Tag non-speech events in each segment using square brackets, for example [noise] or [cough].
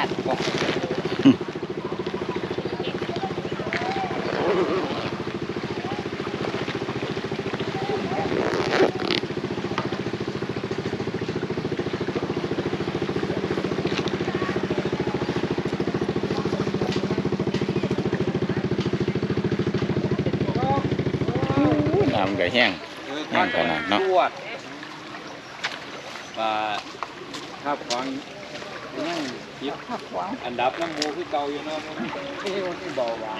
จัดบอก น้ำก็แห้ง แห้งขนาดเนาะ ตรวจว่าครับฟังนั่งคิด ผักหวาน อันดับน้ำมูคือเก่าอยู่เนาะมันเอ้ยมันเบาหวาน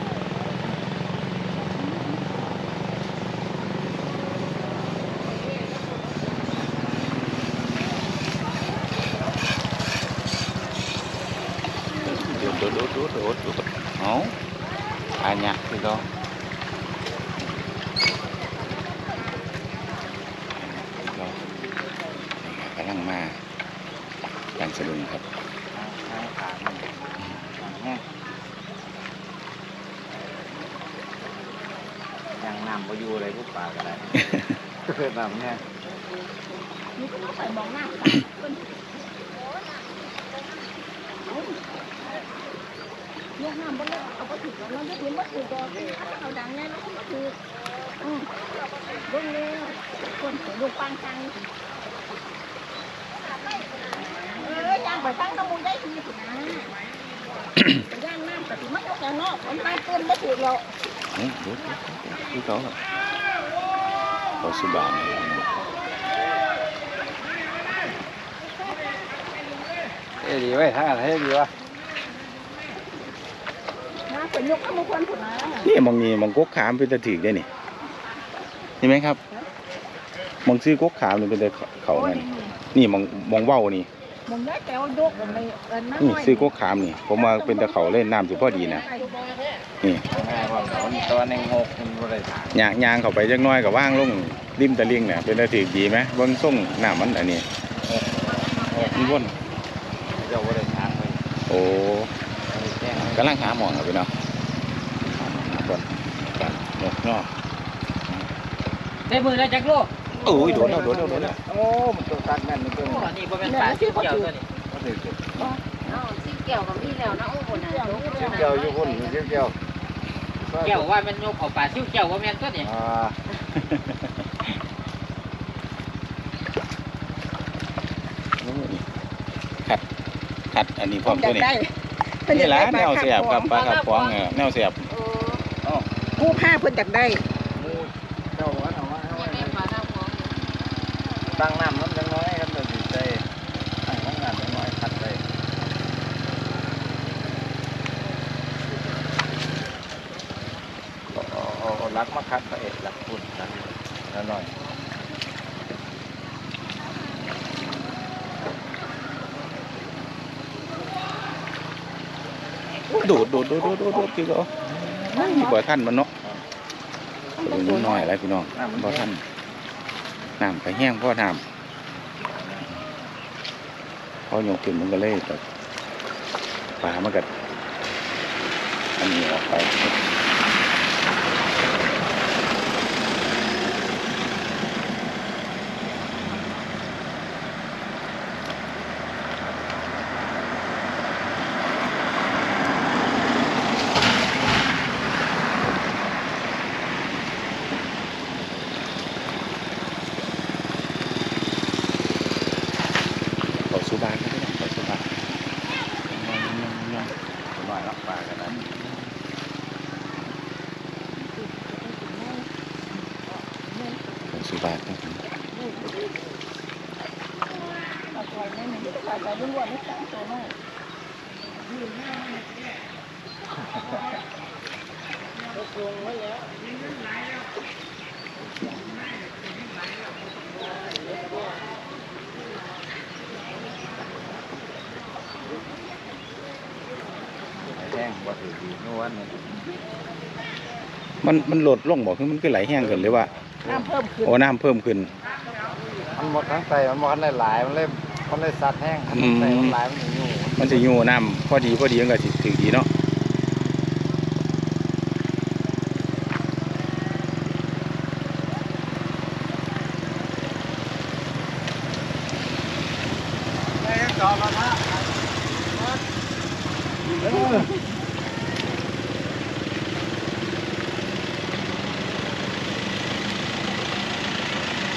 tutup mau banyak gitu đang mà đang sẽ đừng thật. Đang nằm có vua đây quốc bà cả đấy vào [laughs] nha. ยังน้ำพออยู่เลยพวกปลาได้น้ำแห้งนี่ก็ใส่มองหน้าเป็นยกน้ำบนเลยเอาไปถึงแล้วเราจะเห็นว่าถูกดอกเอาดังแน่แล้วก็ถูกอืมบิ่งเลยคนดูปังจังเออย่างไปฟังตะมูได้ทีสินะย่างน้ำแต่ถึงไม่เอาแกงนอกมันตายเกินไม่ถูกหรอกเฮ้ยดูดูเขาครับเขาสุบานเลยเอ้ยดีไว้ยทางอะไรดีวะ นะเป็นยกเอามาควันผุนนะนี่มองนี่มองกกขามเป็นตะถือได้นี่เห็นไหมครับมองซื้อกกขามนี่เป็นตะเขานั่นนี่มองมองเว้านี่มึงได้แต่ว่ายกมันเลยเอ็นนั่นนี่ซื้อกกขามนี่ ผมว่าเป็นตะเขาเล่นน้ำสิพอดีนะนี่ง่ายกว่ามันตัวหนึ่งหกมันบ่ได้ถามยางยางเข้าไปจักหน้อยกับว่างลงริมตะลิงเนี่ยเป็นตะถือดีไหมเบิ้งส่งน้ำมันอันนี้มันวนเจ้าบ่ได้ถามเลยโอ้แจ้งกำลังหาหมองครับพี่น้อง หาบนกันนกเนาะได้มือแล้วจักโลกโอ้ยโดนแล้วโดนแล้วโดนแล้วโอ้มันตัวตัดแม่นมันตัวโอ้นี่บ่เป็นปลาที่เกี่ยวตัวนี้มันถือจุดเนาะสิเกี่ยวกับพี่แล้วเนาะโอ้โหนะเกี่ยวอยู่คนเกี่ยวเกี่ยวเกี่ยวว่ามันยกเอาปลาซิ่วเกี่ยวว่าแม่นตัวนี้อ่าโอ้ยขัดขัดอันนี้พร้อมอตัยาวกนี้ได้นี่แหละแนวเสียบครับปลากระป๋องเออแนวเสียบ กู้ผ้าเพิ่นอยากได้เจ้าว่าเอาไว้เอาไว้แม่ขอทำของตั้งน้ำมันจังน้อยกันตัวสิใจตั้งน้ำจังน้อยขัดไปเอาเอาเอารักมาคัดพระเอกหลักคุณนะแล้วหน่อยโดดโดดโดดโดดโดดโดดพี่ก็ บ่ท่านมันเนาะตัวนี้น้อยอะไรพี่น้องบ่ท่านน้ำก็แห้งพ่อน้ำพอยกขึ้นมันก็เลยแบบปลามันก็อันนี้ออกไป số 3 cái đấy phải số 3 nhanh nhanh nhanh nhanh số 3 lắp ba cái đấy số 3 cái Thank you. แห้งบ่ถือดีนวลนี่มันมันลดลงบอกคือมันคือไหลแห้งขึ้นหรือว่าน้ำเพิ่มขึ้นโอ้น้ำเพิ่มขึ้น มันหมดทั้งใจมันหมดหลายๆมันเลยมันเลยสัตว์แห้งมันใส่มันหลายมันอยู่มันจะอยู่น้ำพอดีพอดีมันก็สิถือดีเนาะ จอมานะ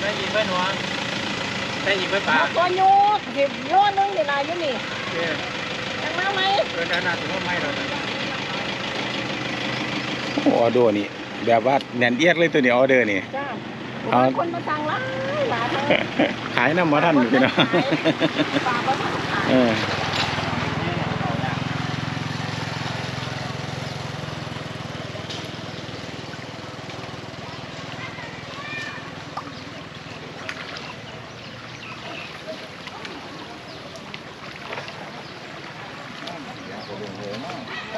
ได้ยินไหมหนูได้ยินไหมป่าเอาตัวโยกหยิบโยนนึงเดี๋ยวลายอยู่นี่ยังมาไหมเออด้านหน้าถือว่าไม่หรอกโอ้ออเดอร์นี่ แบบว่าแน่นเอียดเลยตัวนี้ออเดอร์นี่จ้าเอาคนมาสั่งหลายหลายเลยขายน้ำมาท่านอยู่พี่เนาะปลาปลาขายเออ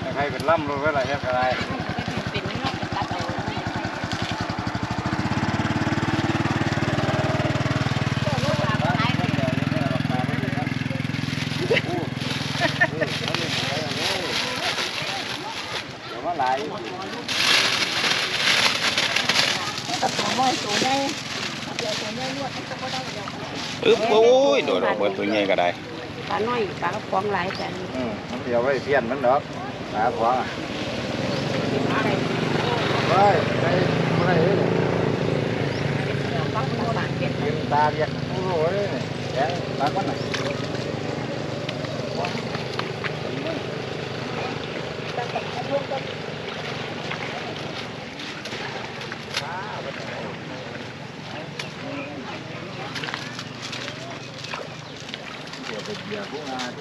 ใส่ไว้เยอะมาหลายเอาแล้วกันเราทำหาจะทำไม่ได้ทำไม่สั่งสั่งไม่ได้มันโอ้ยเวลาใครเป็นล่ำรู้เวลาเฮ็ดอะไรเป็นนอกตัดเอาเดี๋ยวมาหลายตัดตัวน้อยตัวใหญ่เดี๋ยวตัวใหญ่นวดมันก็บ่ได้เดี๋ยวอึ๊บโอ้ยโดดออกเบิดตัวใหญ่ก็ได้ปลาน้อยปลากระป๋องหลายแต่อืมมันเดี๋ยวไว้เพี้ยนมันดอกหาขวางอะ đã quá à. rồi đây con này đấy này. Kiếm ta việc cũng rồi đấy này. Để ta con này. Yeah, who are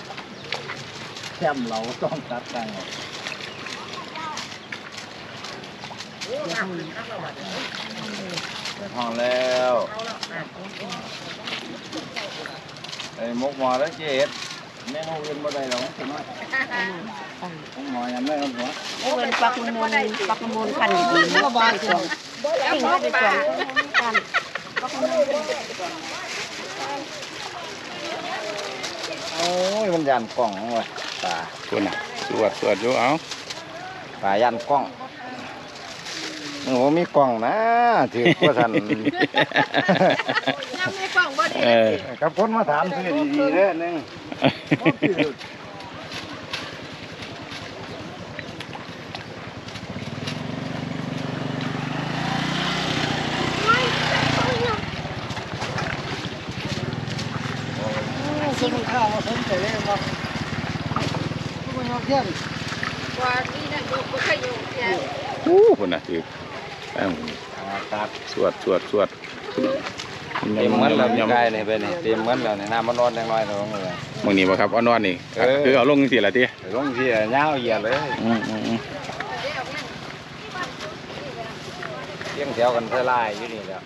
you? แกงตาคนน่ะเดี๋ยวไปเบียร์พวกงานที่แชมเราต้องตัดตังค์ห้องแล้วไอ้มกหมอแล้วเจ็ดเมนูอื่นบ่ได้หรอกใช่ไมตั้งหมอยังไม่เอาหัวเอ้ยปลากระมูลปลากระมูลคันดีๆนะปลากระมูลสิ่งที่ไปส่งกันปลากมูลโอ้ยมันยันกล้องเว้ย ปลาตัวน่ะสวดสวดอยู่เอาปลายันกล้องโอ้มีกล้องนะถือว่าท่านยังมีกล่องบ่ดีเออกับคนมาถามซื้อดีๆเด้อหนึง กินข้าวมาสนใจเลยว่า ว่านี่นั่นอยู่บ่เคยอยู่เสียอู้คนน่ะถือตั้งครับสวดสวดสวดเต็มเหมือนเรายำใกล้นี่ไปนี่เต็มเหมือนเราในน้ำมันร้อนจังน้อยเราลงเลยมึงนี่บ่ครับเอานอนนี่เออคือเอาลงสิล่ะติลงที่ยาวเหยียดเลยอืมอืมอืมเที่ยงแถวกันเท่าไรอยู่นี่แหล้ว